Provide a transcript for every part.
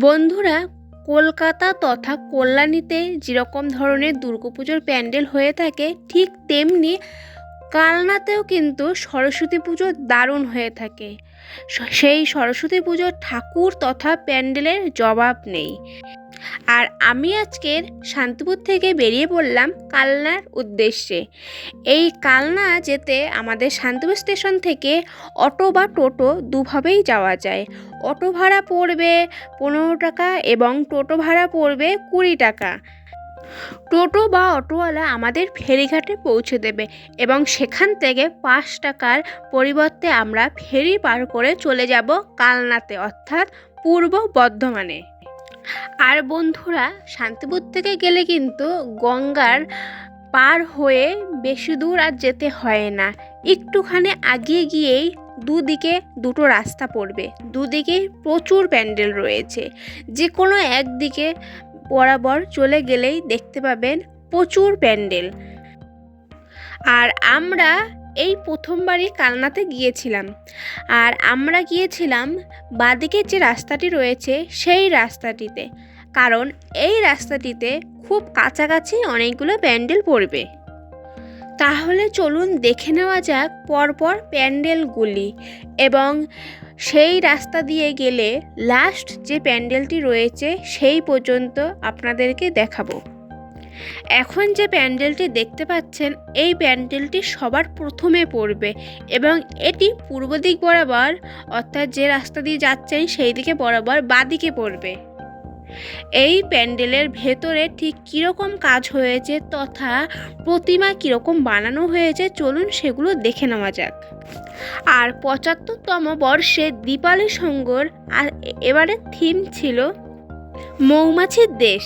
বন্ধুরা, কলকাতা তথা কল্যাণীতে যেরকম ধরনের দুর্গাপুজোর প্যান্ডেল হয়ে থাকে, ঠিক তেমনি কালনাতেও কিন্তু সরস্বতী পুজো দারুণ হয়ে থাকে। সেই সরস্বতী পুজোর ঠাকুর তথা প্যান্ডেলের জবাব নেই। আর আমি আজকের শান্তিপুর থেকে বেরিয়ে পড়লাম কালনার উদ্দেশ্যে। এই কালনা যেতে আমাদের শান্তিপুর স্টেশন থেকে অটো বা টোটো দুভাবেই যাওয়া যায়। অটো ভাড়া পড়বে পনেরো টাকা এবং টোটো ভাড়া পড়বে কুড়ি টাকা। টোটো বা অটোওয়ালা আমাদের ফেরিঘাটে পৌঁছে দেবে এবং সেখান থেকে পাঁচ টাকার পরিবর্তে আমরা ফেরি পার করে চলে যাব কালনাতে, অর্থাৎ পূর্ব বর্ধমানে। আর বন্ধুরা, শান্তিপুর থেকে গেলে কিন্তু গঙ্গার পার হয়ে বেশি দূর আর যেতে হয় না। একটুখানি আগিয়ে গিয়েই দুদিকে দুটো রাস্তা পড়বে। দুদিকে প্রচুর প্যান্ডেল রয়েছে। যে কোনো একদিকে বরাবর চলে গেলেই দেখতে পাবেন প্রচুর প্যান্ডেল। আর আমরা এই প্রথমবারই কালনাতে গিয়েছিলাম। আর আমরা গিয়েছিলাম বাদিকের যে রাস্তাটি রয়েছে সেই রাস্তাটিতে। কারণ এই রাস্তাটিতে খুব কাছাকাছি অনেকগুলো প্যান্ডেল পড়বে। তাহলে চলুন দেখে নেওয়া যাক পরপর প্যান্ডেলগুলি এবং সেই রাস্তা দিয়ে গেলে লাস্ট যে প্যান্ডেলটি রয়েছে সেই পর্যন্ত আপনাদেরকে দেখাবো। এখন যে প্যান্ডেলটি দেখতে পাচ্ছেন, এই প্যান্ডেলটি সবার প্রথমে পড়বে এবং এটি পূর্ব দিক বরাবর, অর্থাৎ যে রাস্তা দিয়ে যাচ্ছেন সেই দিকে বরাবর বাদিকে পড়বে। এই প্যান্ডেলের ভেতরে ঠিক কীরকম কাজ হয়েছে তথা প্রতিমা কীরকম বানানো হয়েছে, চলুন সেগুলো দেখে নেওয়া যাক। আর পঁচাত্তরতম বর্ষে দীপালি সঙ্গর আর এবারের থিম ছিল মৌমাছির দেশ।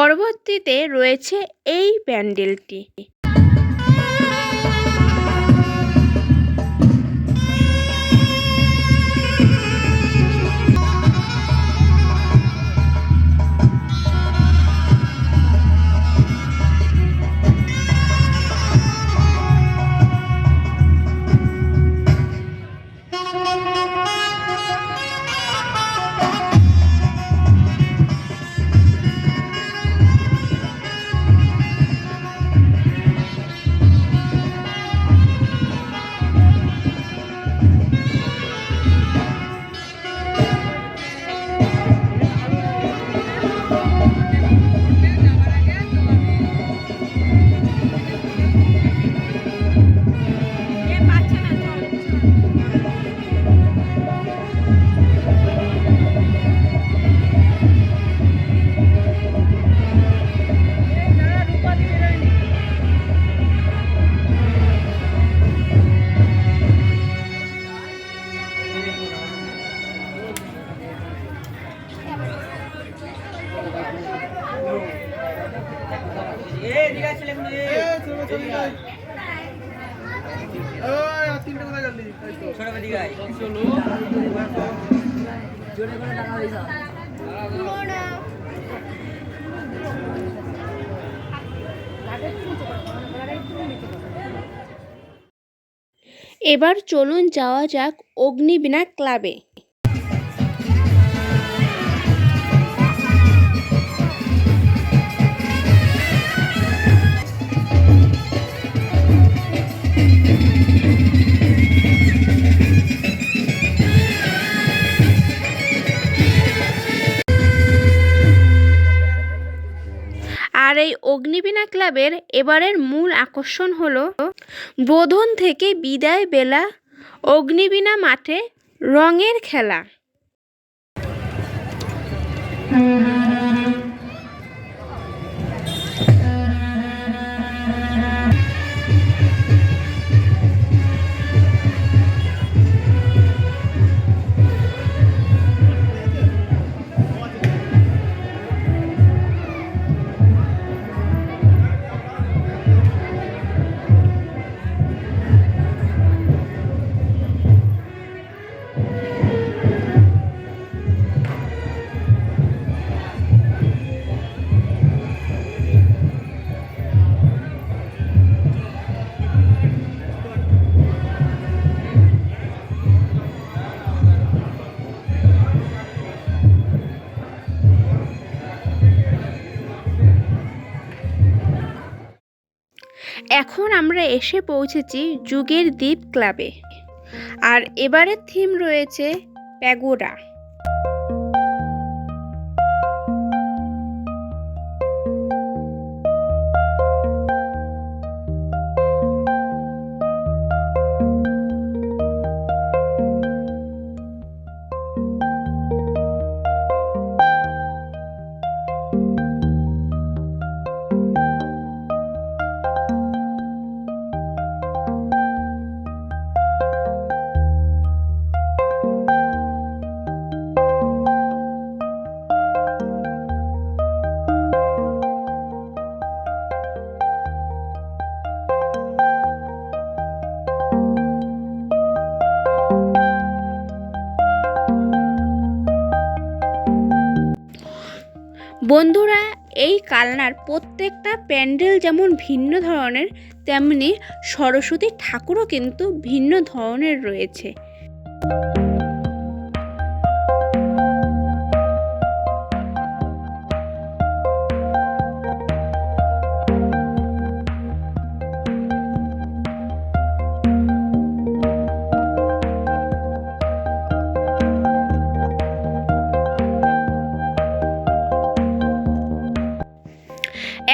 পরবর্তীতে রয়েছে এই প্যান্ডেলটি। এবার চলুন যাওয়া যাক অগ্নিবীণা ক্লাবে। এই অগ্নিবীণা ক্লাবের এবারের মূল আকর্ষণ হল বোধন থেকে বিদায় বেলা অগ্নিবীণা মাঠে রঙের খেলা। এখন আমরা এসে পৌঁছেছি যুগের দ্বীপ ক্লাবে। আর এবারের থিম রয়েছে প্যাগোডা। বন্ধুরা, এই কালনার প্রত্যেকটা প্যান্ডেল যেমন ভিন্ন ধরনের, তেমনি সরস্বতী ঠাকুরও কিন্তু ভিন্ন ধরনের রয়েছে।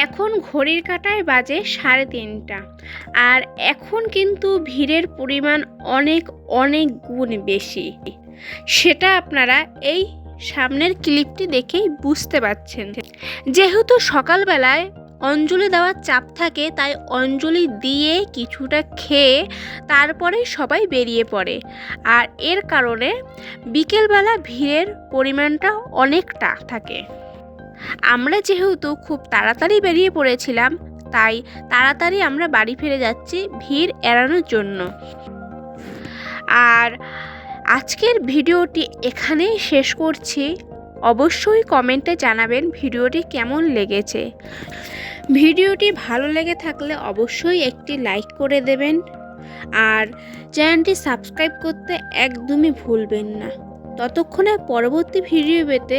এখন ঘড়ির কাঁটায় বাজে সাড়ে তিনটা। আর এখন কিন্তু ভিড়ের পরিমাণ অনেক অনেক গুণ বেশি। সেটা আপনারা এই সামনের ক্লিপটি দেখেই বুঝতে পারছেন। যেহেতু সকালবেলায় অঞ্জলি দেওয়ার চাপ থাকে, তাই অঞ্জলি দিয়ে কিছুটা খেয়ে তারপরে সবাই বেরিয়ে পড়ে। আর এর কারণে বিকেলবেলা ভিড়ের পরিমাণটা অনেকটা থাকে। আমরা যেহেতু খুব তাড়াতাড়ি বেরিয়ে পড়েছিলাম, তাই তাড়াতাড়ি আমরা বাড়ি ফিরে যাচ্ছি ভিড় এড়ানোর জন্য। আর আজকের ভিডিওটি এখানেই শেষ করছি। অবশ্যই কমেন্টে জানাবেন ভিডিওটি কেমন লেগেছে। ভিডিওটি ভালো লেগে থাকলে অবশ্যই একটি লাইক করে দেবেন। আর চ্যানেলটি সাবস্ক্রাইব করতে একদমই ভুলবেন না। ততক্ষণে পরবর্তী ভিডিও পেতে